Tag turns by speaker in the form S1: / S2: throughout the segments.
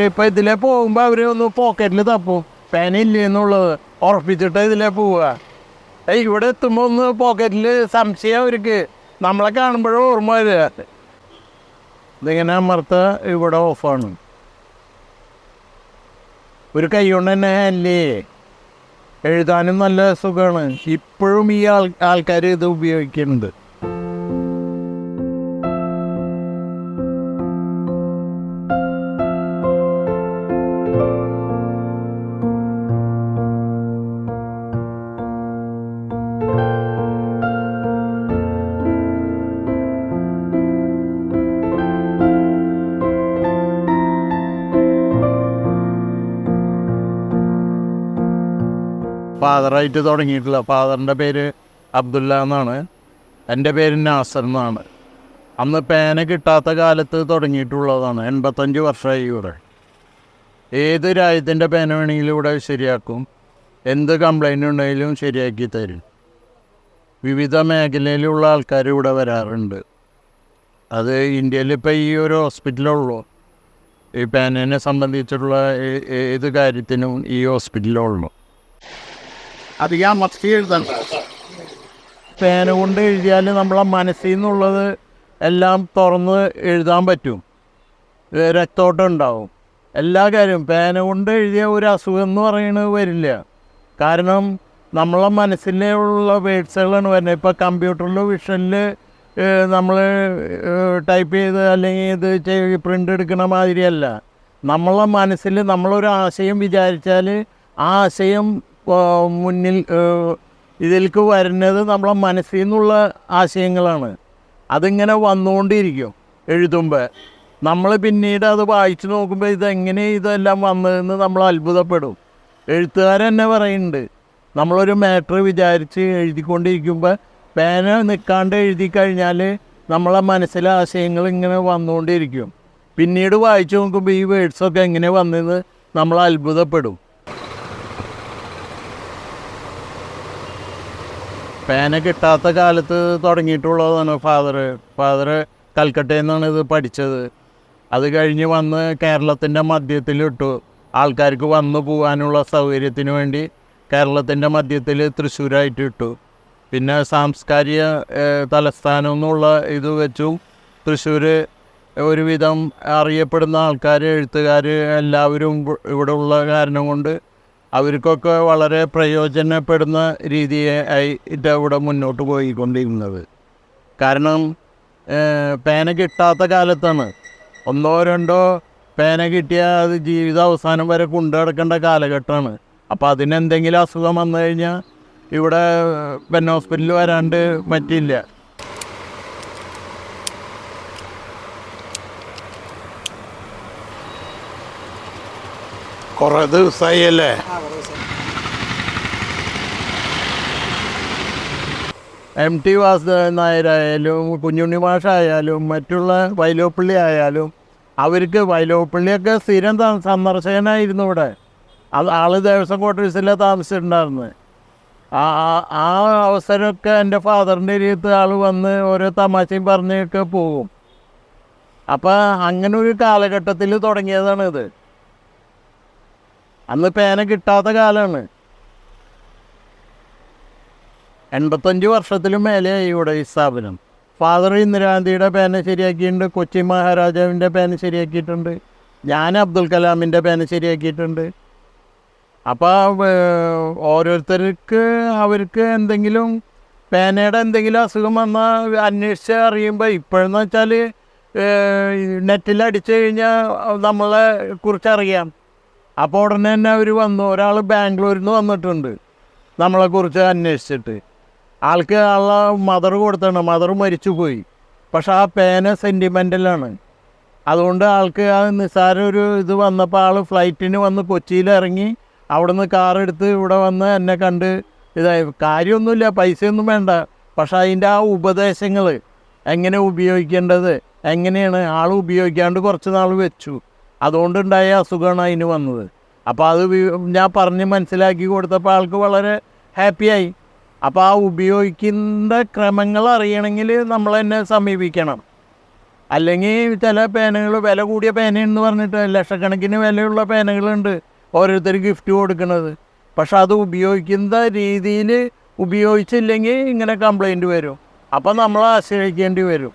S1: ഇപ്പം ഇതിലെ പോകുമ്പോൾ അവർ ഒന്ന് പോക്കറ്റിൽ തപ്പും. പേന ഇല്ലേ എന്നുള്ളത് ഉറപ്പിച്ചിട്ട് ഇതിലെ പോവുക ഇവിടെ എത്തുമ്പോൾ ഒന്ന് പോക്കറ്റിൽ സംശയം അവർക്ക്. നമ്മളെ കാണുമ്പോഴും ഓർമ്മ വരിക ഇതിങ്ങനെ അമർത്ത ഇവിടെ ഓഫാണ്. ഒരു കൈ കൊണ്ട് തന്നെ അല്ലേ എഴുതാനും നല്ല സുഖമാണ് ഇപ്പോഴും ഈ ആൾ ആൾക്കാർ ഇത് ഉപയോഗിക്കുന്നുണ്ട്. ഫാദറായിട്ട് തുടങ്ങിയിട്ടില്ല ഫാദറിന്റെ പേര് അബ്ദുല്ല എന്നാണ്. എന്റെ പേര് നാസർ എന്നാണ്. അന്ന് പേന കിട്ടാത്ത കാലത്ത് തുടങ്ങിയിട്ടുള്ളതാണ്. എൺപത്തഞ്ച് വർഷമായി ഇവിടെ. ഏത് രാജ്യത്തിന്റെ പേന വേണമെങ്കിലും ഇവിടെ ശരിയാക്കും. എന്ത് കംപ്ലൈന്റ് ഉണ്ടെങ്കിലും ശരിയാക്കി തരും. വിവിധ മേഖലയിലുള്ള ആൾക്കാർ ഇവിടെ വരാറുണ്ട്. അത് ഇന്ത്യയിൽ ഇപ്പോൾ ഈ ഒരു ഹോസ്പിറ്റലുള്ളൂ ഈ പേനനെ സംബന്ധിച്ചിട്ടുള്ള ഏത് കാര്യത്തിനും ഈ ഹോസ്പിറ്റലുള്ളൂ
S2: മത്തി എഴുതണ്ട
S1: പേന കൊണ്ട് എഴുതിയാൽ നമ്മളെ മനസ്സിൽ നിന്നുള്ളത് എല്ലാം തുറന്ന് എഴുതാൻ പറ്റും. രക്തോട്ടം ഉണ്ടാവും. എല്ലാ കാര്യവും. പേന കൊണ്ട് എഴുതിയ ഒരു അസുഖം എന്ന് പറയുന്നത് വരില്ല. കാരണം നമ്മളെ മനസ്സിലുള്ള വേഡ്സുകളാണ് വരുന്നത്. ഇപ്പോൾ കമ്പ്യൂട്ടറിൽ വിഷനിൽ നമ്മൾ ടൈപ്പ് ചെയ്ത് അല്ലെങ്കിൽ ഇത് ചെയ്ത് പ്രിന്റ് എടുക്കുന്ന മാതിരിയല്ല. നമ്മളെ മനസ്സിൽ നമ്മളൊരു ആശയം വിചാരിച്ചാൽ ആ ആശയം മുന്നിൽ ഇതിലേക്ക് വരുന്നത് നമ്മളെ മനസ്സിൽ നിന്നുള്ള ആശയങ്ങളാണ്. അതിങ്ങനെ വന്നുകൊണ്ടിരിക്കും എഴുതുമ്പോൾ നമ്മൾ പിന്നീട് അത് വായിച്ചു നോക്കുമ്പോൾ ഇതെങ്ങനെ ഇതെല്ലാം വന്നതെന്ന് നമ്മൾ അത്ഭുതപ്പെടും. എഴുത്തുകാരൻ തന്നെ പറയുന്നുണ്ട് നമ്മളൊരു മാറ്റർ വിചാരിച്ച് എഴുതിക്കൊണ്ടിരിക്കുമ്പോൾ പേന നിൽക്കാണ്ട് എഴുതി കഴിഞ്ഞാൽ നമ്മളെ മനസ്സിലെ ആശയങ്ങൾ ഇങ്ങനെ വന്നുകൊണ്ടിരിക്കും. പിന്നീട് വായിച്ചു നോക്കുമ്പോൾ ഈ വേർഡ്സൊക്കെ എങ്ങനെ വന്നതെന്ന് നമ്മൾ അത്ഭുതപ്പെടും. പേന കിട്ടാത്ത കാലത്ത് തുടങ്ങിയിട്ടുള്ളതാണ് ഫാദർ ഫാദർ കൽക്കട്ടയിൽ നിന്നാണ് ഇത് പഠിച്ചത്. അത് കഴിഞ്ഞ് വന്ന് കേരളത്തിന്റെ മധ്യത്തിലിട്ടു. ആൾക്കാർക്ക് വന്നു പോകാനുള്ള സൗകര്യത്തിന് വേണ്ടി കേരളത്തിന്റെ മധ്യത്തിൽ തൃശ്ശൂരായിട്ട് ഇട്ടു. പിന്നെ സാംസ്കാരിക തലസ്ഥാനം എന്നുള്ള ഇത് വെച്ചും തൃശ്ശൂർ ഒരുവിധം അറിയപ്പെടുന്ന ആൾക്കാർ എഴുത്തുകാർ എല്ലാവരും ഇവിടെ ഉള്ള കാരണം കൊണ്ട് അവർക്കൊക്കെ വളരെ പ്രയോജനപ്പെടുന്ന രീതിയായി ഇത് ഇവിടെ മുന്നോട്ട് പോയിക്കൊണ്ടിരുന്നത്. കാരണം പേന കിട്ടാത്ത കാലത്താണ്. ഒന്നോ രണ്ടോ പേന കിട്ടിയാൽ അത് ജീവിത അവസാനം വരെ കൊണ്ടു നടക്കേണ്ട കാലഘട്ടമാണ്. അപ്പോൾ അതിനെന്തെങ്കിലും അസുഖം വന്നു കഴിഞ്ഞാൽ ഇവിടെ പെൻ ഹോസ്പിറ്റലിൽ വരാണ്ട് പറ്റില്ല.
S2: കുറേ ദിവസമായി അല്ലേ
S1: എം ടി വാസുദേവൻ നായരായാലും കുഞ്ഞുണ്ണി മാഷായാലും മറ്റുള്ള വൈലോപ്പള്ളി ആയാലും അവർക്ക് വൈലോപ്പള്ളിയൊക്കെ സ്ഥിരം സന്ദർശകനായിരുന്നു ഇവിടെ. അത് ആൾ ദേവസ്വം ക്വാർട്ടേഴ്സിലെ താമസിച്ചിട്ടുണ്ടായിരുന്നു. ആ ആ- അവസരമൊക്കെ എന്റെ ഫാദറിന്റെ രീതി ആൾ വന്ന് ഓരോ തമാശയും പറഞ്ഞൊക്കെ പോകും. അപ്പം അങ്ങനെ ഒരു കാലഘട്ടത്തിൽ ഇത് അന്ന് പേന കിട്ടാത്ത കാലമാണ് എൺപത്തഞ്ച് വർഷത്തിലും മേലെയായി ഇവിടെ ഈ സ്ഥാപനം. ഫാദർ ഇന്ദിരാഗാന്ധിയുടെ പേന ശരിയാക്കിയിട്ടുണ്ട് കൊച്ചി മഹാരാജാവിന്റെ പേന ശരിയാക്കിയിട്ടുണ്ട് ഞാൻ അബ്ദുൽ കലാമിന്റെ പേന ശരിയാക്കിയിട്ടുണ്ട്. അപ്പോൾ ഓരോരുത്തർക്ക് അവർക്ക് എന്തെങ്കിലും പേനയുടെ എന്തെങ്കിലും അസുഖം വന്നാൽ അന്വേഷിച്ച് അറിയുമ്പോൾ ഇപ്പോഴെന്ന് വെച്ചാൽ നെറ്റിൽ അടിച്ചു കഴിഞ്ഞാൽ നമ്മളെ കുറിച്ച് അറിയാം അപ്പോൾ ഉടനെ തന്നെ അവർ വന്നു. ഒരാൾ ബാംഗ്ലൂരിൽ നിന്ന് വന്നിട്ടുണ്ട് നമ്മളെക്കുറിച്ച് അന്വേഷിച്ചിട്ട്. ആൾക്ക് ആളെ മദർ കൊടുത്താണ്. മദർ മരിച്ചുപോയി. പക്ഷെ ആ പേന സെന്റിമെന്റലാണ് അതുകൊണ്ട് ആൾക്ക് ആ നിസ്സാര ഒരു ഇത് വന്നപ്പോൾ ആൾ ഫ്ലൈറ്റിന് വന്ന് കൊച്ചിയിൽ ഇറങ്ങി അവിടെ നിന്ന് കാറെടുത്ത് ഇവിടെ വന്ന് എന്നെ കണ്ട് ഇതായി. കാര്യമൊന്നുമില്ല പൈസയൊന്നും വേണ്ട. പക്ഷെ അതിന്റെ ആ ഉപദേശങ്ങൾ എങ്ങനെ ഉപയോഗിക്കേണ്ടത് എങ്ങനെയാണ് ആൾ ഉപയോഗിക്കാണ്ട് കുറച്ച് നാൾ വെച്ചു. അതുകൊണ്ടുണ്ടായ അസുഖമാണ് അതിന് വന്നത്. അപ്പോൾ അത് ഞാൻ പറഞ്ഞ് മനസ്സിലാക്കി കൊടുത്തപ്പോൾ ആൾക്ക് വളരെ ഹാപ്പിയായി അപ്പോൾ ആ ഉപയോഗിക്കുന്ന ക്രമങ്ങൾ അറിയണമെങ്കിൽ നമ്മൾ തന്നെ സമീപിക്കണം. അല്ലെങ്കിൽ ചില പേനകൾ വില കൂടിയ പേനയെന്ന് പറഞ്ഞിട്ട് ലക്ഷക്കണക്കിന് വിലയുള്ള പേനകളുണ്ട് ഓരോരുത്തർ ഗിഫ്റ്റ് കൊടുക്കുന്നത്. പക്ഷെ അത് ഉപയോഗിക്കുന്ന രീതിയിൽ ഉപയോഗിച്ചില്ലെങ്കിൽ ഇങ്ങനെ കംപ്ലൈന്റ് വരും. അപ്പം നമ്മൾ ആശ്രയിക്കേണ്ടി വരും.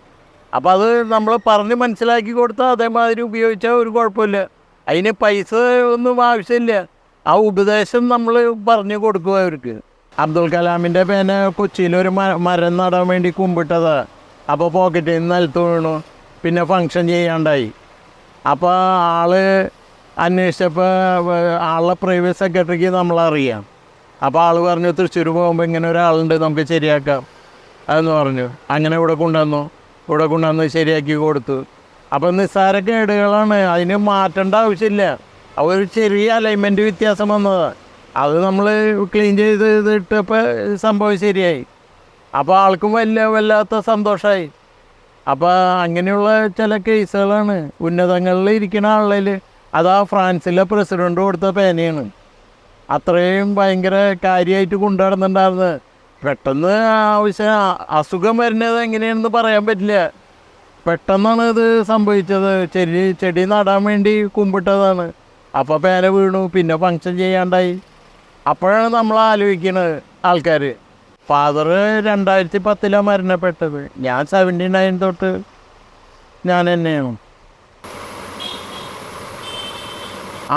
S1: അപ്പം അത് നമ്മൾ പറഞ്ഞ് മനസ്സിലാക്കി കൊടുത്താൽ അതേമാതിരി ഉപയോഗിച്ചാൽ ഒരു കുഴപ്പമില്ല. അതിന് പൈസ ഒന്നും ആവശ്യമില്ല. ആ ഉപദേശം നമ്മൾ പറഞ്ഞു കൊടുക്കുക അവർക്ക്. അബ്ദുൽ കലാമിന്റെ പേന കൊച്ചിയിൽ ഒരു മരം നടാൻ വേണ്ടി കുമ്പിട്ടതാ. അപ്പോൾ പോക്കറ്റിൽ നിന്ന് നിലത്ത് വീണു. പിന്നെ ഫങ്ഷൻ ചെയ്യാണ്ടായി. അപ്പോൾ ആൾ അന്വേഷിച്ചപ്പോൾ ആളെ പ്രൈവറ്റ് സെക്രട്ടറിക്ക് നമ്മളറിയാം. അപ്പോൾ ആൾ പറഞ്ഞു തൃശ്ശൂർ പോകുമ്പോൾ ഇങ്ങനെ ഒരാളുണ്ട് നമുക്ക് ശരിയാക്കാം. അതെന്ന് പറഞ്ഞു. അങ്ങനെ ഇവിടെ കൊണ്ടുവന്നു. ഇവിടെ കൊണ്ടുവന്ന് ശരിയാക്കി കൊടുത്തു. അപ്പം നിസ്സാര കേടുകളാണ്. അതിന് മാറ്റേണ്ട ആവശ്യമില്ല. ഒരു ചെറിയ അലൈൻമെന്റ് വ്യത്യാസം വന്നതാണ് അത് നമ്മൾ ക്ലീൻ ചെയ്ത് ഇതിട്ടപ്പോൾ സംഭവം ശരിയായി. അപ്പോൾ ആൾക്കും വലിയ വല്ലാത്ത സന്തോഷമായി. അപ്പോൾ അങ്ങനെയുള്ള ചില കേസുകളാണ്. ഉന്നതങ്ങളിൽ ഇരിക്കുന്ന ആളിൽ അത് ആ ഫ്രാൻസിലെ പ്രസിഡന്റ് കൊടുത്ത പേനയാണ്. അത്രയും ഭയങ്കര കാര്യമായിട്ട് കൊണ്ടു നടന്നിട്ടുണ്ടായിരുന്നത് പെട്ടെന്ന് ആവശ്യം അസുഖം വരുന്നത് എങ്ങനെയാണെന്ന് പറയാൻ പറ്റില്ല. പെട്ടെന്നാണ് ഇത് സംഭവിച്ചത്. ചെടി ചെടി നടാൻ വേണ്ടി കുമ്പിട്ടതാണ്. അപ്പോൾ പേര വീണു പിന്നെ ഫങ്ഷൻ ചെയ്യാണ്ടായി. അപ്പോഴാണ് നമ്മൾ ആലോചിക്കുന്നത് ആൾക്കാർ ഫാദർ രണ്ടായിരത്തി പത്തിലാണ് മരണപ്പെട്ടത്. ഞാൻ സെവന്റി നയൻ തൊട്ട് ഞാൻ തന്നെയാണ്.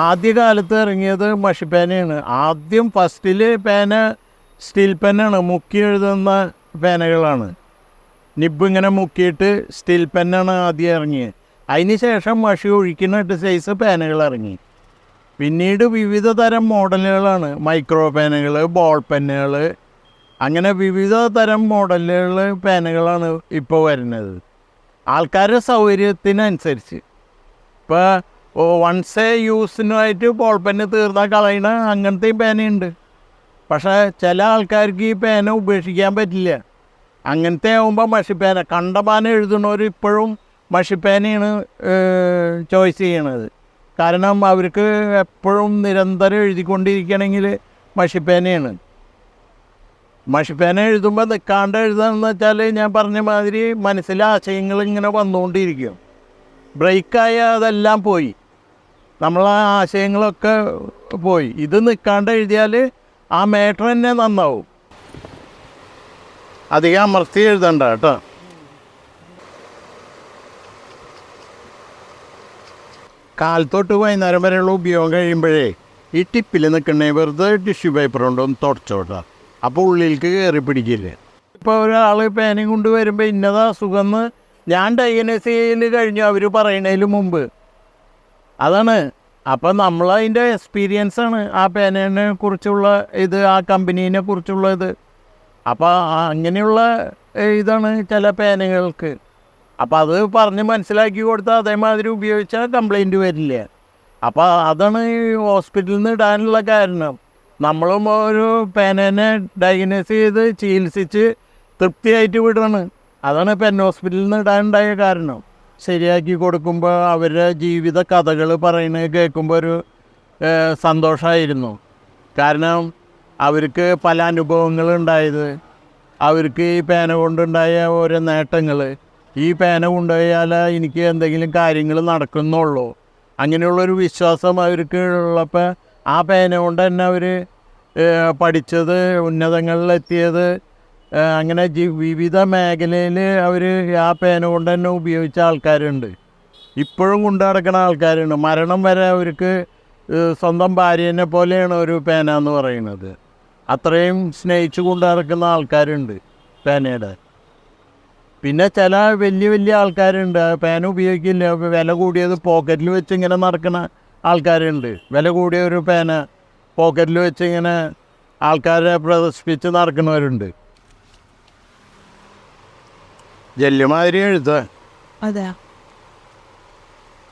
S1: ആദ്യകാലത്ത് ഇറങ്ങിയത് മഷിപ്പേനയാണ്. ആദ്യം ഫസ്റ്റിൽ പേന സ്റ്റീൽ പെന്നാണ് മുക്കി എഴുതുന്ന പേനകളാണ്. നിബ് ഇങ്ങനെ മുക്കിയിട്ട് സ്റ്റീൽ പെന്നാണ് ആദ്യം ഇറങ്ങിയത് അതിന് ശേഷം മഷി ഒഴിക്കുന്ന സൈസ് പേനകൾ ഇറങ്ങി. പിന്നീട് വിവിധ തരം മോഡലുകളാണ്. മൈക്രോ പേനകൾ ബോൾ പെന്നുകൾ അങ്ങനെ വിവിധ തരം മോഡലുകൾ പേനകളാണ് ഇപ്പോൾ വരുന്നത്. ആൾക്കാരുടെ സൗകര്യത്തിനനുസരിച്ച്. ഇപ്പോൾ വൺസ് യൂസിനായിട്ട് ബോൾ പെന്ന് തീർന്നാൽ കളയണ അങ്ങനത്തെയും പേനയുണ്ട്. പക്ഷേ ചില ആൾക്കാർക്ക് ഈ പേന ഉപേക്ഷിക്കാൻ പറ്റില്ല. അങ്ങനത്തെ ആകുമ്പോൾ മഷിപ്പേന കണ്ടമാനം എഴുതുന്നവർ ഇപ്പോഴും മഷിപ്പേനയാണ് ചോയ്സ് ചെയ്യണത്. കാരണം അവർക്ക് എപ്പോഴും നിരന്തരം എഴുതിക്കൊണ്ടിരിക്കണമെങ്കിൽ മഷിപ്പേനയാണ് മഷിപ്പേന എഴുതുമ്പോൾ നിൽക്കാണ്ട് എഴുതാന്ന് വെച്ചാൽ ഞാൻ പറഞ്ഞ മാതിരി മനസ്സിലെ ആശയങ്ങൾ ഇങ്ങനെ വന്നുകൊണ്ടിരിക്കും ബ്രേക്കായ അതെല്ലാം പോയി. നമ്മളാ ആശയങ്ങളൊക്കെ പോയി. ഇത് നിൽക്കാണ്ട് എഴുതിയാൽ ആ മേട്ടർ തന്നെ നന്നാവും. അധികം അമർത്തി എഴുതണ്ട കേട്ടോ. കാലത്തോട്ട് വൈകുന്നേരം വരെയുള്ള ഉപയോഗം കഴിയുമ്പോഴേ ഈ ടിപ്പിൽ നിൽക്കണേ വെറുതെ ടിഷ്യൂ പേപ്പർ കൊണ്ടൊന്ന് തുടച്ചോട്ടാ അപ്പോൾ ഉള്ളിലേക്ക് കയറി പിടിക്കില്ലേ. ഇപ്പോൾ ഒരാൾ പേനയും കൊണ്ട് വരുമ്പോൾ ഇന്നതാ സുഖമെന്ന് ഞാൻ ഡയഗ്നോസ് ചെയ്യൽ കഴിഞ്ഞു അവർ പറയണതിന് മുമ്പ്. അതാണ് അപ്പം നമ്മളതിന്റെ എക്സ്പീരിയൻസ് ആണ് ആ പേനയെ കുറിച്ചുള്ള ഇത് ആ കമ്പനീനെ കുറിച്ചുള്ള ഇത്. അപ്പോൾ അങ്ങനെയുള്ള ഇതാണ് ചില പേനകൾക്ക്. അപ്പോൾ അത് പറഞ്ഞ് മനസ്സിലാക്കി കൊടുത്താൽ അതേമാതിരി ഉപയോഗിച്ചാൽ കംപ്ലൈന്റ് വരില്ല. അപ്പോൾ അതാണ് ഹോസ്പിറ്റലിൽ നിന്ന് ഇടാനുള്ള കാരണം. നമ്മളും ഒരു പേനനെ ഡയഗ്നോസ് ചെയ്ത് ചികിത്സിച്ച് തൃപ്തിയായിട്ട് വിടണം. അതാണ് പെൻ ഹോസ്പിറ്റലിൽ നിന്ന് ഇടാനുണ്ടായ കാരണം. ശരിയാക്കി കൊടുക്കുമ്പോൾ അവരുടെ ജീവിത കഥകൾ പറയുന്നത് കേൾക്കുമ്പോൾ ഒരു സന്തോഷമായിരുന്നു കാരണം അവർക്ക് പല അനുഭവങ്ങൾ ഉണ്ടായത്. അവർക്ക് ഈ പേന കൊണ്ടുണ്ടായ ഓരോ നേട്ടങ്ങൾ ഈ പേന കൊണ്ടുപോയാൽ എനിക്ക് എന്തെങ്കിലും കാര്യങ്ങൾ നടക്കുന്നുള്ളൂ. അങ്ങനെയുള്ളൊരു വിശ്വാസം അവർക്ക് ഉള്ളപ്പോൾ ആ പേന കൊണ്ട് തന്നെ അവർ പഠിച്ചത് ഉന്നതങ്ങളിലെത്തിയത് അങ്ങനെ വിവിധ മേഖലയിൽ അവർ ആ പേന കൊണ്ട് തന്നെ ഉപയോഗിച്ച ആൾക്കാരുണ്ട്. ഇപ്പോഴും കൊണ്ടു നടക്കുന്ന ആൾക്കാരുണ്ട്. മരണം വരെ അവർക്ക് സ്വന്തം ഭാര്യേനെ പോലെയാണ് ഒരു പേന എന്ന് പറയുന്നത്. അത്രയും സ്നേഹിച്ചു കൊണ്ടു നടക്കുന്ന ആൾക്കാരുണ്ട് പേനയുടെ. പിന്നെ ചില വലിയ വലിയ ആൾക്കാരുണ്ട്. പേന ഉപയോഗിക്കില്ല. വില കൂടിയത് പോക്കറ്റിൽ വെച്ച് ഇങ്ങനെ നടക്കുന്ന ആൾക്കാരുണ്ട്. വില കൂടിയ ഒരു പേന പോക്കറ്റിൽ വെച്ച് ഇങ്ങനെ ആൾക്കാരെ പ്രദർശിപ്പിച്ച് നടക്കുന്നവരുണ്ട്. ജല്ലുമാതിരി എഴുത്ത്
S3: അതെയോ?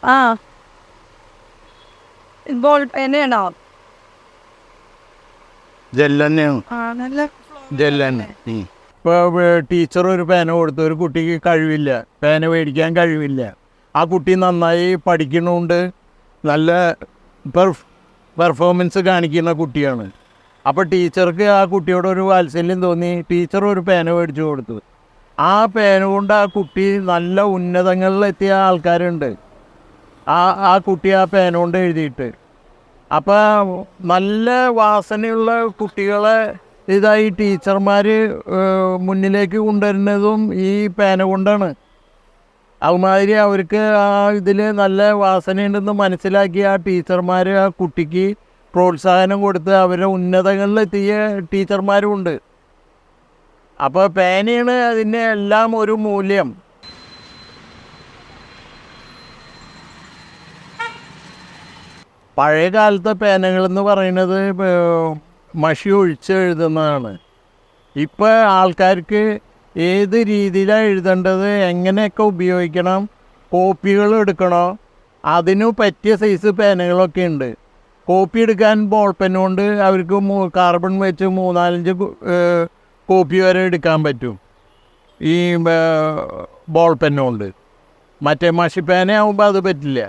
S3: ആ. ബോൾ പേനയാണോ
S1: ജെല്ല തന്നെയാണ്
S3: ആ നല്ല
S1: ഇപ്പോൾ ടീച്ചർ ഒരു പേന കൊടുത്തു. ഒരു കുട്ടിക്ക് കഴിവില്ല. പേന മേടിക്കാൻ കഴിവില്ല. ആ കുട്ടി നന്നായി പഠിക്കണമുണ്ട് നല്ല പെർഫ് പെർഫോമൻസ് കാണിക്കുന്ന കുട്ടിയാണ്. അപ്പോൾ ടീച്ചർക്ക് ആ കുട്ടിയോട് ഒരു വാത്സല്യം തോന്നി. ടീച്ചർ ഒരു പേന മേടിച്ചു കൊടുത്തു. ആ പേന കൊണ്ട് ആ കുട്ടി നല്ല ഉന്നതങ്ങളിൽ എത്തിയ ആൾക്കാരുണ്ട്. ആ ആ കുട്ടി ആ പേന കൊണ്ട് എഴുതിയിട്ട്. അപ്പോൾ നല്ല വാസനയുള്ള കുട്ടികളെ ഇതായി ടീച്ചർമാർ മുന്നിലേക്ക് കൊണ്ടുവരുന്നതും ഈ പേന കൊണ്ടാണ്. അതുമാതിരി അവർക്ക് ആ ഇതിൽ നല്ല വാസനയുണ്ടെന്ന് മനസ്സിലാക്കി ആ ടീച്ചർമാർ ആ കുട്ടിക്ക് പ്രോത്സാഹനം കൊടുത്ത് അവരുടെ ഉന്നതങ്ങളിലെത്തിയ ടീച്ചർമാരും ഉണ്ട്. അപ്പോൾ പേനയാണ് അതിന്റെ എല്ലാം ഒരു മൂല്യം. പഴയ കാലത്തെ പേനകളെന്ന് പറയുന്നത് മഷി ഒഴിച്ച് എഴുതുന്നതാണ്. ഇപ്പോൾ ആൾക്കാർക്ക് ഏത് രീതിയിലാണ് എഴുതേണ്ടത് എങ്ങനെയൊക്കെ ഉപയോഗിക്കണം കോപ്പികൾ എടുക്കണോ അതിനു പറ്റിയ സൈസ് പേനകളൊക്കെ ഉണ്ട്. കോപ്പി എടുക്കാൻ ബോൾ പെൻ കൊണ്ട് അവർക്ക് കാർബൺ വെച്ച് മൂന്നാലഞ്ച് കോപ്പി വരെ എടുക്കാൻ പറ്റും. ഈ ബോൾ പെന്നുകൊണ്ട് കൊണ്ട്. മറ്റേ മഷിപ്പേന ആകുമ്പോൾ അത് പറ്റില്ല.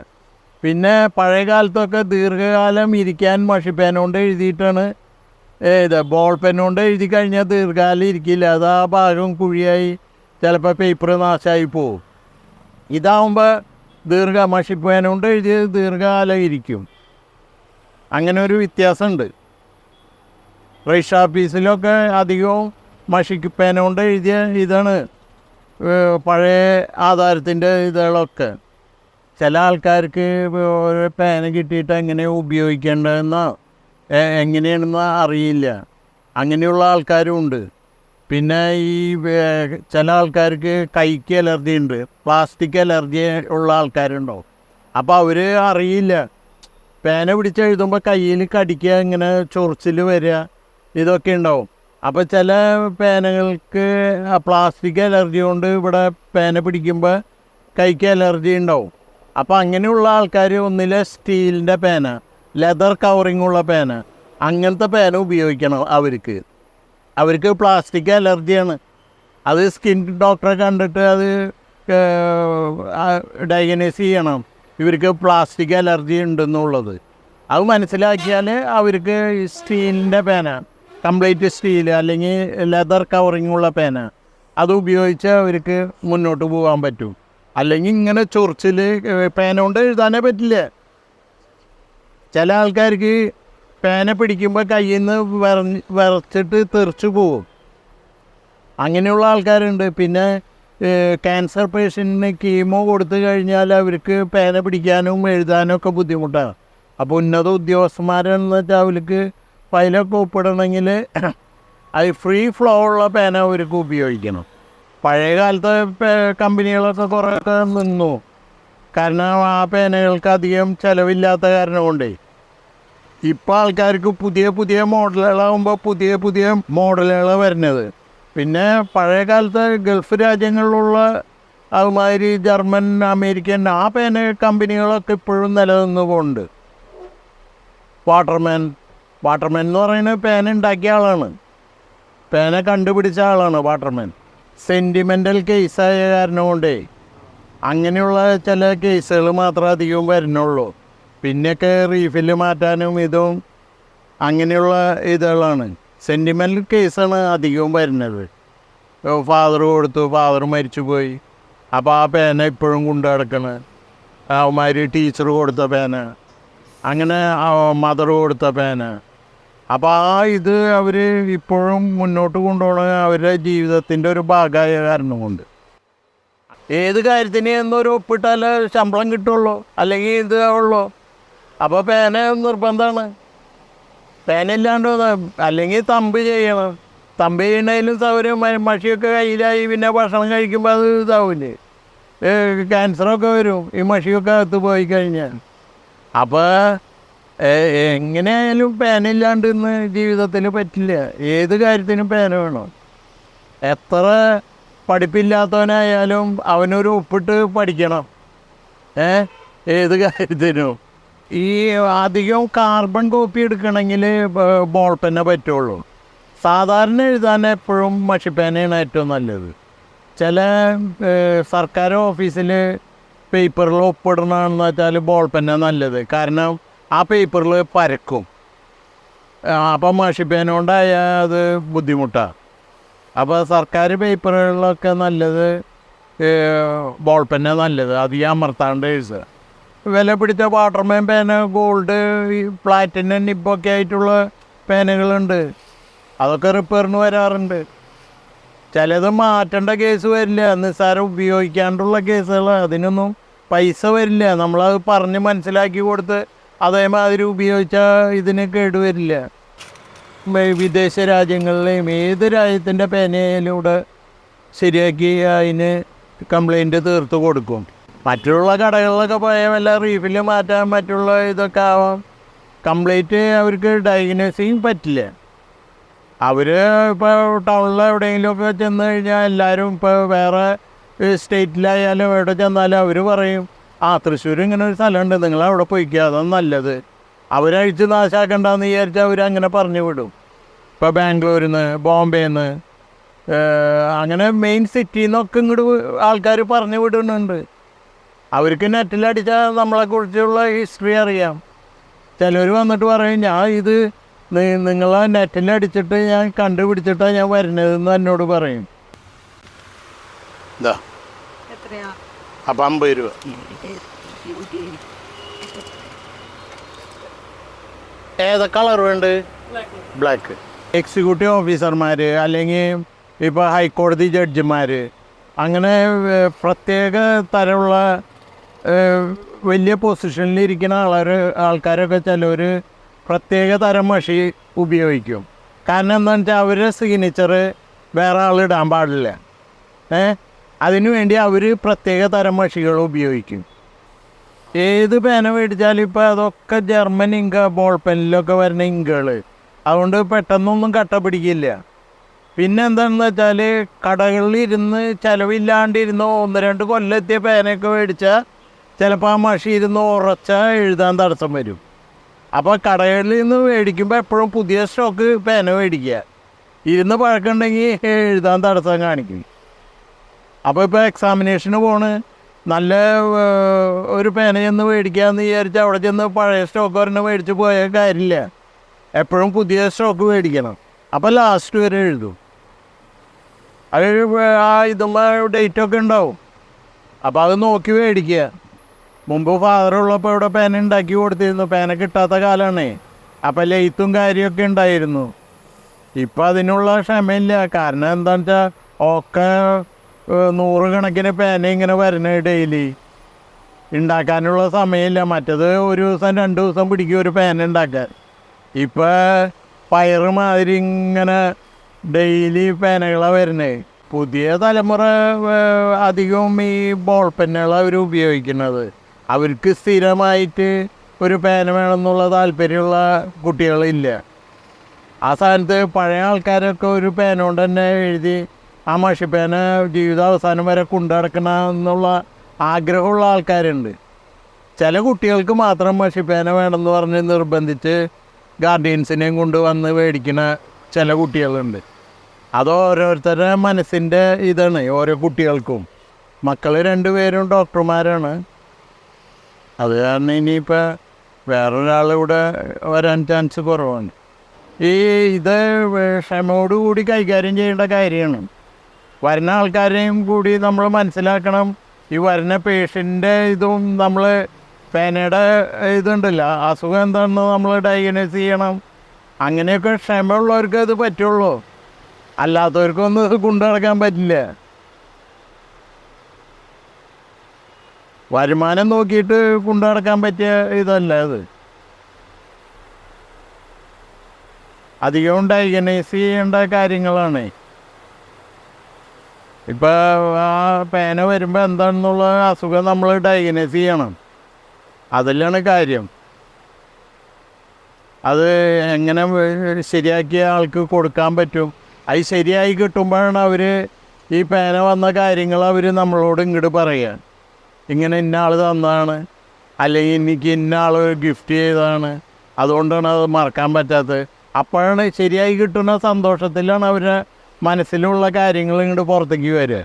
S1: പിന്നെ പഴയ കാലത്തൊക്കെ ദീർഘകാലം ഇരിക്കാൻ മഷിപ്പേന കൊണ്ട് എഴുതിയിട്ടാണ് ഏത് ബോൾ പെന്നുകൊണ്ട് കൊണ്ട് എഴുതി കഴിഞ്ഞാൽ ദീർഘകാലം ഇരിക്കില്ല. അത് ആ ഭാഗം കുഴിയായി ചിലപ്പോൾ പേപ്പർ നാശമായി പോവും. ഇതാവുമ്പോൾ ദീർഘ മഷിപ്പേന കൊണ്ട് എഴുതി ദീർഘകാലം ഇരിക്കും. അങ്ങനെ ഒരു വ്യത്യാസമുണ്ട്. റൈസ് ഓഫീസിലൊക്കെ അധികവും മഷിക്ക് പേന കൊണ്ട് എഴുതിയ ഇതാണ് പഴയ ആധാരത്തിന്റെ ഇതുകളൊക്കെ. ചില ആൾക്കാർക്ക് ഒരു പേന കിട്ടിയിട്ട് എങ്ങനെ ഉപയോഗിക്കേണ്ടതെന്ന് എങ്ങനെയാണെന്ന് അറിയില്ല. അങ്ങനെയുള്ള ആൾക്കാരും ഉണ്ട്. പിന്നെ ഈ ചില ആൾക്കാർക്ക് കൈക്ക് അലർജി ഉണ്ട് പ്ലാസ്റ്റിക് അലർജി ഉള്ള ആൾക്കാരുണ്ടാവും അപ്പോൾ അവർ അറിയില്ല. പേന പിടിച്ച് എഴുതുമ്പോൾ കയ്യിൽ കടിക്കുക ഇങ്ങനെ ചൊറിച്ചിൽ വരിക ഇതൊക്കെ ഉണ്ടാവും. അപ്പോൾ ചില പേനകൾക്ക് പ്ലാസ്റ്റിക് അലർജി കൊണ്ട് ഇവിടെ പേന പിടിക്കുമ്പോൾ കൈക്ക് അലർജി ഉണ്ടാവും. അപ്പോൾ അങ്ങനെയുള്ള ആൾക്കാർ ഒന്നിലെ സ്റ്റീലിന്റെ പേന ലെതർ കവറിങ് ഉള്ള പേന അങ്ങനത്തെ പേന ഉപയോഗിക്കണം അവർക്ക്. അവർക്ക് പ്ലാസ്റ്റിക് അലർജിയാണ് അത് സ്കിൻ ഡോക്ടറെ കണ്ടിട്ട് അത് ഡയഗ്നൈസ് ചെയ്യണം. ഇവർക്ക് പ്ലാസ്റ്റിക് അലർജി ഉണ്ടെന്നുള്ളത്. അത് മനസ്സിലാക്കിയാൽ അവർക്ക് സ്റ്റീലിന്റെ പേന കംപ്ലീറ്റ് സ്റ്റീൽ അല്ലെങ്കിൽ ലെതർ കവറിങ് ഉള്ള പേന. അത് ഉപയോഗിച്ച് അവർക്ക് മുന്നോട്ട് പോകാൻ പറ്റും. അല്ലെങ്കിൽ ഇങ്ങനെ ചൊറിച്ചിൽ പേന കൊണ്ട് എഴുതാനേ പറ്റില്ല. ചില ആൾക്കാർക്ക് പേന പിടിക്കുമ്പോൾ കയ്യിൽ നിന്ന് വിറഞ്ഞ് വിറച്ചിട്ട് തെറിച്ച് പോവും. അങ്ങനെയുള്ള ആൾക്കാരുണ്ട്. പിന്നെ ക്യാൻസർ പേഷ്യന്റിന് കീമോ കൊടുത്തു കഴിഞ്ഞാൽ അവർക്ക് പേന പിടിക്കാനും എഴുതാനും ഒക്കെ ബുദ്ധിമുട്ടാണ്. അപ്പോൾ ഉന്നത ഉദ്യോഗസ്ഥന്മാരെന്ന് വെച്ചാൽ അവർക്ക് ഫയലൊക്കെ ഒപ്പിടണമെങ്കിൽ അത് ഫ്രീ ഫ്ലോ ഉള്ള പേന അവർക്ക് ഉപയോഗിക്കണം. പഴയ കാലത്തെ കമ്പനികളൊക്കെ കുറേയൊക്കെ നിന്നു. കാരണം ആ പേനകൾക്ക് അധികം ചിലവില്ലാത്ത കാരണം കൊണ്ടേ. ഇപ്പോൾ ആൾക്കാർക്ക് പുതിയ പുതിയ മോഡലുകളാകുമ്പോൾ പുതിയ പുതിയ മോഡലുകൾ വരുന്നത്. പിന്നെ പഴയ കാലത്ത് ഗൾഫ് രാജ്യങ്ങളിലുള്ള അതുമാതിരി ജർമ്മൻ അമേരിക്കൻ ആ പേന കമ്പനികളൊക്കെ ഇപ്പോഴും നിലനിന്ന് പോകുന്നുണ്ട് വാട്ടർമാൻ വാട്ടർമാൻ എന്ന് പറയുന്നത് പേന ഉണ്ടാക്കിയ ആളാണ്. പേന കണ്ടുപിടിച്ച ആളാണ് വാട്ടർമാൻ സെന്റിമെന്റൽ കേസായ കാരണം കൊണ്ടേ അങ്ങനെയുള്ള ചില കേസുകൾ മാത്രമേ അധികവും വരുന്നുള്ളൂ. പിന്നെയൊക്കെ റീഫിൽ മാറ്റാനും ഇതും അങ്ങനെയുള്ള ഇതുകളാണ്. സെന്റിമെന്റൽ കേസാണ് അധികവും വരുന്നത്. ഫാദർ കൊടുത്തു ഫാദർ മരിച്ചു പോയി. അപ്പോൾ ആ പേന ഇപ്പോഴും കൊണ്ടു നടക്കണ്. അവന്മാർ ടീച്ചർ കൊടുത്ത പേന അങ്ങനെ മദർ കൊടുത്ത പേന അപ്പോൾ ആ ഇത് അവർ ഇപ്പോഴും മുന്നോട്ട് കൊണ്ടുപോകണ അവരുടെ ജീവിതത്തിന്റെ ഒരു ഭാഗമായ കാരണം കൊണ്ട്. ഏത് കാര്യത്തിന് എന്നൊരു ഒപ്പിട്ടാൽ ശമ്പളം കിട്ടുള്ളൂ അല്ലെങ്കിൽ ഇത് ഉള്ളൂ. അപ്പോൾ പേന നിർബന്ധമാണ്. പേന ഇല്ലാണ്ട് അല്ലെങ്കിൽ തമ്പ് ചെയ്യണം. തമ്പ് ചെയ്യണതിലും സൗകര്യം മഷിയൊക്കെ കയ്യിലായി പിന്നെ ഭക്ഷണം കഴിക്കുമ്പോൾ അത് ഇതാവില്ലേ ക്യാൻസറൊക്കെ വരും. ഈ മഷിയൊക്കെ അകത്ത് പോയി കഴിഞ്ഞാൽ അപ്പോൾ എങ്ങനെയായാലും പേന ഇല്ലാണ്ട് ഇന്ന് ജീവിതത്തിൽ പറ്റില്ല. ഏത് കാര്യത്തിനും പേന വേണം. എത്ര പഠിപ്പില്ലാത്തവനായാലും അവനൊരു ഒപ്പിട്ട് പഠിക്കണം. ഏ ഏത് കാര്യത്തിനും. ഈ അധികം കാർബൺ കോപ്പി എടുക്കണമെങ്കിൽ ബോൾ പെന്നെ പറ്റുള്ളൂ. സാധാരണ എഴുതാൻ എപ്പോഴും മഷിപ്പേനയാണ് ഏറ്റവും നല്ലത്. ചില സർക്കാർ ഓഫീസിൽ പേപ്പറിൽ ഒപ്പിടണമെന്ന് വെച്ചാൽ ബോൾ പെന്നെ നല്ലത്. കാരണം ആ പേപ്പറിൽ പരക്കും. അപ്പം മഷിപ്പേന അത് ബുദ്ധിമുട്ടാണ് അപ്പോൾ സർക്കാർ പേപ്പറുകളിലൊക്കെ നല്ലത് ബോൾ പെന്നെ നല്ലത്. അധികം അമർത്താണ്ട് എഴുതുക വില പിടിച്ച വാട്ടർമേൻ പേന ഗോൾഡ് പ്ലാറ്റിനം നിപ്പൊക്കെ ആയിട്ടുള്ള പേനകളുണ്ട് അതൊക്കെ റിപ്പയറിന് വരാറുണ്ട്. ചിലത് മാറ്റേണ്ട കേസ് വരില്ല. നിസ്സാരം ഉപയോഗിക്കാണ്ടുള്ള കേസുകൾ അതിനൊന്നും പൈസ വരില്ല. നമ്മളത് പറഞ്ഞ് മനസ്സിലാക്കി കൊടുത്ത് അതേമാതിരി ഉപയോഗിച്ചാൽ ഇതിന് കേടുവരില്ല. വിദേശ രാജ്യങ്ങളിലെയും ഏത് രാജ്യത്തിന്റെ പേനയിലൂടെ ശരിയാക്കി അതിന് കംപ്ലൈന്റ് തീർത്ത് കൊടുക്കും. മറ്റുള്ള കടകളിലൊക്കെ പോയാൽ വല്ല റീഫിൽ മാറ്റാൻ മറ്റുള്ള ഇതൊക്കെ ആവാം. കംപ്ലീറ്റ് അവർക്ക് ഡയഗ്നോസിങ് പറ്റില്ല. അവർ ഇപ്പോൾ ടൗണിൽ എവിടെയെങ്കിലുമൊക്കെ ചെന്ന് കഴിഞ്ഞാൽ എല്ലാവരും ഇപ്പോൾ വേറെ സ്റ്റേറ്റിലായാലും എവിടെ ചെന്നാലും അവർ പറയും. ആ തൃശ്ശൂർ ഇങ്ങനെ ഒരു സ്ഥലമുണ്ട്. നിങ്ങൾ അവിടെ പോയിക്കുക അതാണ് നല്ലത് അവരഴിച്ച് നാശാക്കണ്ടെന്ന് വിചാരിച്ചാൽ അവർ അങ്ങനെ പറഞ്ഞു വിടും. ഇപ്പോൾ ബാംഗ്ലൂരിൽ നിന്ന് ബോംബെയിൽ നിന്ന് അങ്ങനെ മെയിൻ സിറ്റിയിൽ നിന്നൊക്കെ ഇങ്ങോട്ട് ആൾക്കാർ പറഞ്ഞു വിടുന്നുണ്ട്. അവർക്ക് നെറ്റിലടിച്ചാൽ നമ്മളെക്കുറിച്ചുള്ള ഹിസ്റ്ററി അറിയാം. ചിലർ വന്നിട്ട് പറയും ഞാൻ ഇത് നിങ്ങളെ നെറ്റിലടിച്ചിട്ട് ഞാൻ കണ്ടുപിടിച്ചിട്ടാണ് ഞാൻ വരുന്നതെന്ന് എന്നോട് പറയും.
S2: എന്താ
S3: എത്രയാ?
S2: അപ്പം അമ്പത് രൂപ.
S1: ഏതാ കളർ വേണ്ട ബ്ലാക്ക് എക്സിക്യൂട്ടീവ് ഓഫീസർമാർ അല്ലെങ്കിൽ ഇപ്പോൾ ഹൈക്കോടതി ജഡ്ജിമാർ അങ്ങനെ പ്രത്യേക തരമുള്ള വലിയ വലിയ പൊസിഷനിലിരിക്കുന്ന ആളാർ ആൾക്കാരൊക്കെ ചിലർ പ്രത്യേക തരം മഷി ഉപയോഗിക്കും. കാരണം എന്താണെന്ന് വെച്ചാൽ അവരുടെ സിഗ്നേച്ചർ വേറെ ആൾ ഇടാൻ പാടില്ല. ഏ? അതിനു വേണ്ടി അവർ പ്രത്യേക തരം മഷികൾ ഉപയോഗിക്കും. ഏത് പേന മേടിച്ചാലും ഇപ്പോൾ അതൊക്കെ ജർമ്മൻ ഇങ്ക ബോൾ പെനിലൊക്കെ വരുന്ന ഇങ്കുകൾ അതുകൊണ്ട് പെട്ടെന്നൊന്നും കട്ട പിടിക്കില്ല. പിന്നെ എന്താണെന്ന് വെച്ചാൽ കടകളിൽ ഇരുന്ന് ചിലവില്ലാണ്ടിരുന്ന് ഒന്ന് രണ്ട് കൊല്ലെത്തിയ പേനയൊക്കെ മേടിച്ചാൽ ചിലപ്പോൾ ആ മഷി ഇരുന്ന് ഉറച്ച എഴുതാൻ തടസ്സം വരും. അപ്പോൾ കടകളിൽ നിന്ന് മേടിക്കുമ്പോൾ എപ്പോഴും പുതിയ സ്റ്റോക്ക് പേന മേടിക്കുക. ഇരുന്ന് പഴക്കമുണ്ടെങ്കിൽ എഴുതാൻ തടസ്സം കാണിക്കും. അപ്പോൾ ഇപ്പോൾ എക്സാമിനേഷന് പോണ്. നല്ല ഒരു പേന ചെന്ന് മേടിക്കാമെന്ന് വിചാരിച്ച് അവിടെ ചെന്ന് പഴയ സ്റ്റോക്ക് ഒരെണ്ണം മേടിച്ച് പോയ കാര്യമില്ല എപ്പോഴും പുതിയ സ്റ്റോക്ക് മേടിക്കണം. അപ്പോൾ ലാസ്റ്റ് വരെ എഴുതും. അത് ആ ഇതുള്ള ഡേറ്റൊക്കെ ഉണ്ടാവും. അപ്പോൾ അത് നോക്കി മേടിക്കുക. മുമ്പ് ഫാദർ ഉള്ളപ്പോൾ ഇവിടെ പേന ഉണ്ടാക്കി കൊടുത്തിരുന്നു. പേന കിട്ടാത്ത കാലമാണേ അപ്പം ലെയ്ത്തും കാര്യമൊക്കെ ഉണ്ടായിരുന്നു. ഇപ്പം അതിനുള്ള ക്ഷമയില്ല. കാരണം എന്താണെന്ന് വെച്ചാൽ ഒക്കെ നൂറുകണക്കിന് പേന ഇങ്ങനെ വരുന്നത് ഡെയിലി ഉണ്ടാക്കാനുള്ള സമയമില്ല. മറ്റത് ഒരു ദിവസം രണ്ട് ദിവസം പിടിക്കും ഒരു പേന ഉണ്ടാക്കാൻ ഇപ്പം പയറ് മാതിരി ഇങ്ങനെ ഡെയിലി പേനകളാണ് വരുന്നത് പുതിയ തലമുറ അധികവും ഈ ബോൾ പെന്നുകളാണ് അവർ ഉപയോഗിക്കുന്നത്. അവർക്ക് സ്ഥിരമായിട്ട് ഒരു പേന വേണമെന്നുള്ള താല്പര്യമുള്ള കുട്ടികളില്ല. ആ സ്ഥാനത്ത് പഴയ ആൾക്കാരൊക്കെ ഒരു പേന കൊണ്ട് തന്നെ എഴുതി ആ മഷിപ്പേന ജീവിതാവസാനം വരെ കൊണ്ടുനടക്കണ എന്നുള്ള ആഗ്രഹമുള്ള ആൾക്കാരുണ്ട്. ചില കുട്ടികൾക്ക് മാത്രം മഷിപ്പേന വേണമെന്ന് പറഞ്ഞ് നിർബന്ധിച്ച് ഗാർഡിയൻസിനെയും കൊണ്ട് വന്ന് മേടിക്കുന്ന ചില കുട്ടികളുണ്ട്. അത് ഓരോരുത്തരുടെ മനസ്സിന്റെ ഇതാണ് ഓരോ കുട്ടികൾക്കും. മക്കൾ രണ്ടുപേരും ഡോക്ടർമാരാണ്. അത് കാരണം ഇനിയിപ്പോൾ വേറൊരാൾ ഇവിടെ വരാൻ ചാൻസ് കുറവാണ്. ഈ ഇത് ക്ഷമയോടുകൂടി കൈകാര്യം ചെയ്യേണ്ട കാര്യമാണ്. വരുന്ന ആൾക്കാരെയും കൂടി നമ്മൾ മനസ്സിലാക്കണം. ഈ വരുന്ന പേഷ്യന്റെ ഇതും നമ്മൾ പേനയുടെ ഇതുണ്ടല്ലോ അസുഖം എന്താണെന്ന് നമ്മൾ ഡയഗ്നോസ് ചെയ്യണം. അങ്ങനെയൊക്കെ ക്ഷമയുള്ളവർക്ക് അത് പറ്റുള്ളൂ. അല്ലാത്തവർക്കൊന്നും ഇത് കൊണ്ടു നടക്കാൻ പറ്റില്ല. വരുമാനം നോക്കിയിട്ട് കൊണ്ടു നടക്കാൻ പറ്റിയ ഇതല്ല അത് അധികവും ഡയഗ്നൈസ് ചെയ്യേണ്ട കാര്യങ്ങളാണ്. ഇപ്പോൾ ആ പേന വരുമ്പോൾ എന്താണെന്നുള്ള അസുഖം നമ്മൾ ഡയഗ്നോസ് ചെയ്യണം. അതിലാണ് കാര്യം. അത് എങ്ങനെ ശരിയാക്കിയ ആൾക്ക് കൊടുക്കാൻ പറ്റും? അത് ശരിയായി കിട്ടുമ്പോഴാണ് അവർ ഈ പേന വന്ന കാര്യങ്ങൾ അവർ നമ്മളോട് ഇങ്ങോട്ട് പറയുക ഇങ്ങനെ ഇന്ന ആൾ തന്നതാണ്. അല്ലെങ്കിൽ എനിക്ക് ഇന്ന ആൾ ഗിഫ്റ്റ് ചെയ്തതാണ്. അതുകൊണ്ടാണ് അത് മറക്കാൻ പറ്റാത്തത്. അപ്പോഴാണ് ശരിയായി കിട്ടുന്ന സന്തോഷത്തിലാണ് അവരുടെ മനസ്സിലുള്ള കാര്യങ്ങൾ ഇങ്ങോട്ട് പുറത്തേക്ക് വരിക.